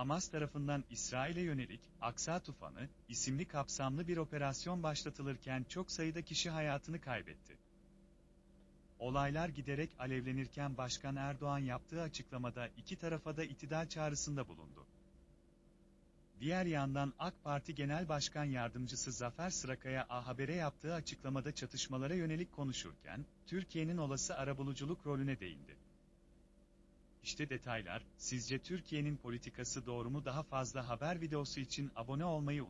Hamas tarafından İsrail'e yönelik Aksa Tufanı isimli kapsamlı bir operasyon başlatılırken çok sayıda kişi hayatını kaybetti. Olaylar giderek alevlenirken Başkan Erdoğan yaptığı açıklamada iki tarafa da itidal çağrısında bulundu. Diğer yandan AK Parti Genel Başkan Yardımcısı Zafer Sırakaya A Haber'e yaptığı açıklamada çatışmalara yönelik konuşurken, Türkiye'nin olası arabuluculuk rolüne değindi. İşte detaylar, sizce Türkiye'nin politikası doğru mu? Daha fazla haber videosu için abone olmayı